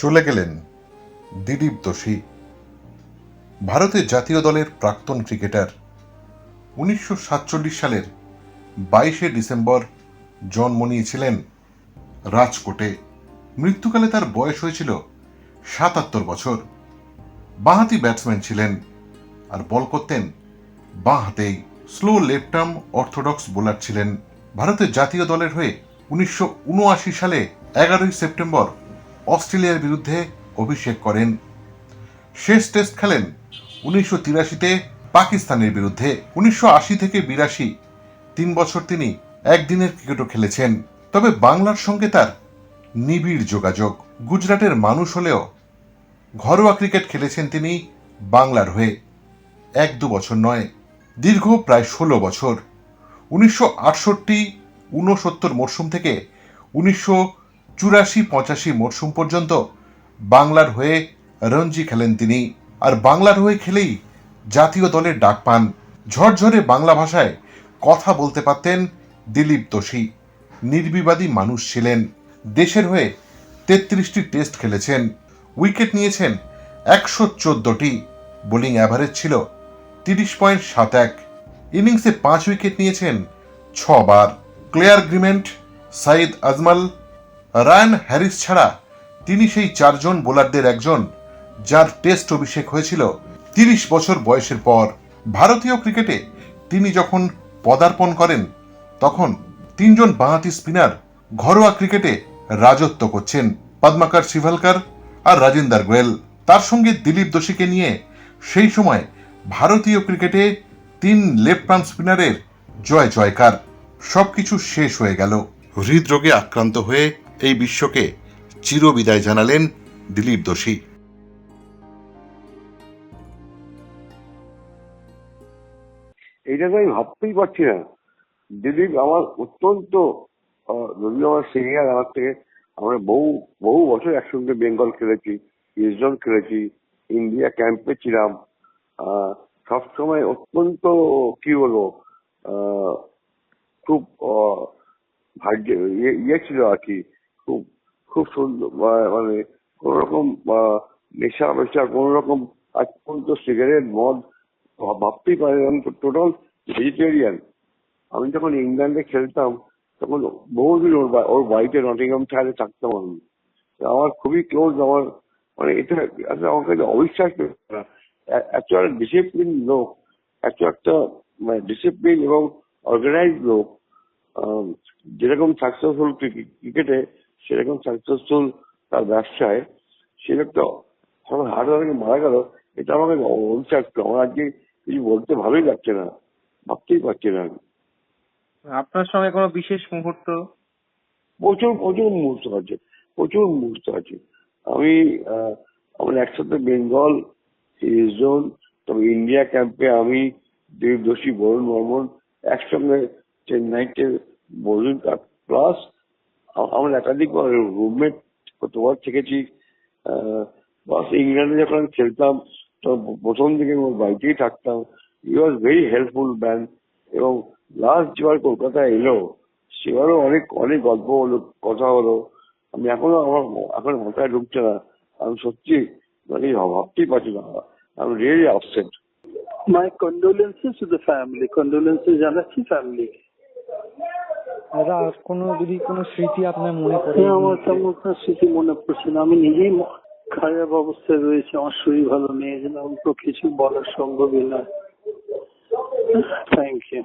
চলে গেলেন দিলীপ দোষী। ভারতের জাতীয় দলের প্রাক্তন ক্রিকেটার উনিশশো সাতচল্লিশ সালের বাইশে ডিসেম্বর জন্ম নিয়েছিলেন রাজকোটে। মৃত্যুকালে তার বয়স হয়েছিল সাতাত্তর বছর। বাঁহাতি ব্যাটসম্যান ছিলেন আর বল করতেন বাঁ হাতেই। Slow left arm orthodox bowler ছিলেন ভারতের জাতীয় দলের হয়ে উনিশশো উনআশি সালে এগারোই সেপ্টেম্বর অস্ট্রেলিয়ার বিরুদ্ধে অভিষেক করেন। শেষ টেস্ট খেলেন উনিশশো তিরাশিতে পাকিস্তানের বিরুদ্ধে। উনিশশো আশি থেকে বিরাশি, তিন বছর তিনি একদিনের ক্রিকেটও খেলেছেন। তবে বাংলার সঙ্গে তার নিবিড় যোগাযোগ। গুজরাটের মানুষ হলেও ঘরোয়া ক্রিকেট খেলেছেন তিনি বাংলার হয়ে। এক দু বছর নয়, দীর্ঘ প্রায় ষোলো বছর। উনিশশো আটষট্টি, ঊনসত্তর মরশুম থেকে উনিশশো চুরাশি, পঁচাশি মরশুম পর্যন্ত বাংলার হয়ে রঞ্জি খেলেন তিনি। আর বাংলার হয়ে খেলেই জাতীয় দলের ডাক পান। ঝরঝরে বাংলা ভাষায় কথা বলতে পারতেন দিলীপ দোষী। নির্বিবাদী মানুষ ছিলেন। দেশের হয়ে তেত্রিশটি টেস্ট খেলেছেন। উইকেট নিয়েছেন একশো চোদ্দটি। বোলিং অ্যাভারেজ ছিল তিরিশ পয়েন্ট সাত এক। ইনিংসে পাঁচ উইকেট নিয়েছেন ছবার। Clarrie Grimmett Saeed Ajmal Ryan Harris ছাড়া তিনি সেই চারজন বোলারদের একজন, যার টেস্ট অভিষেক হয়েছিল তিরিশ বছর বয়সের পর। ভারতীয় ক্রিকেটে তিনি যখন পদার্পণ করেন, তখন তিনজন বাঁহাতি স্পিনার ঘরোয়া ক্রিকেটে রাজত্ব করছেন, পদ্মাকার শিভালকার আর রাজেন্দার গোয়েল। তার সঙ্গে দিলীপ দোষীকে নিয়ে সেই সময় ভারতীয় ক্রিকেটে তিন লেফট আর্ম স্পিনারের জয় জয়কার সবকিছু শেষ হয়ে গেল। হৃদরোগে আক্রান্ত হয়ে এই বিশ্বকে চিরবিদায় জানালেন দিলীপ দোষী। এইটা তো আমি ভাবতেই পারছি না। দিলীপ আমার অত্যন্ত আমার সিনিয়র আমার থেকে আমরা বহু বহু বছর একসঙ্গে বেঙ্গল খেলেছি ইস্টজন খেলেছি ইন্ডিয়া ক্যাম্পে ছিলাম। সবসময় অত্যন্ত, কি বলব খুব ভাগ্য ইয়ে ইয়ে ছিল আর কি। খুব খুব সুন্দর। মানে কোন রকম নেশা বেশা কোন রকম আজ পর্যন্ত সিগারেট, মদ ভাবতেই পারি আমি টোটাল ভেজিটেরিয়ান আমি যখন ইংল্যান্ডে খেলতাম, তখন বহুদিন ওর ওর বাড়িতে নটিংহাম ছাড়ে থাকতাম আমি। আমার খুবই ক্লোজ আমার মানে এটা আসলে আমার কাছে অবিশ্বাস। এত একটা ডিসিপ্লিন লোক, এত একটা মানে ডিসিপ্লিন এবং অর্গানাইজ লোক যেরকম সাকসেসফুল ক্রিকেটে সেরকম সাকসেসফুল তার ব্যবসায় সে একটা আমার হার্ট অ্যাটাকে মারা গেল এটা আমাকে অবিশ্বাস্য আমার আজকে কিছু বলতে ভালোই লাগছে না ভাবতেই পারছি না আমি। আপনার সঙ্গে কোনো বিশেষ মুহূর্ত প্রচুর প্রচুর মুহূর্ত আছে প্রচুর মুহূর্ত আছে আমি আহ, আমরা একসাথে বেঙ্গল জোন তবে ইন্ডিয়া ক্যাম্পে আমি দেব দোষী বরুণ বর্মন একসঙ্গে চেন্নাইতে বরুণ প্লাস আমরা একাধিক রুমমেট কতবার থেকেছি প্লাস ইংল্যান্ডে যখন আমি খেলতাম, তো প্রথম দিকে ওর বাড়িতেই থাকতাম। He was very helpful man এবং লাস্ট যেবার কলকাতা এলো, সেবারও অনেক অনেক গল্প হলো, কথা হলো। আমি এখনও আমার এখন মাথায় ঢুকছে না। আমি সত্যি মানে ভাবতেই পারছি না। আমি really upset My condolences to the family. Condolences জানাচ্ছি ফ্যামিলি দাদা, কোনো যদি কোনো স্মৃতি আপনার মনে পড়ে? হ্যাঁ আমার তেমন কোনো স্মৃতি মনে পড়ছে না। আমি নিজেই খারাপ অবস্থায় রয়েছে। আমার শরীর ভালো নেই আমি তো কিছু বলার সম্ভবই না। Thank you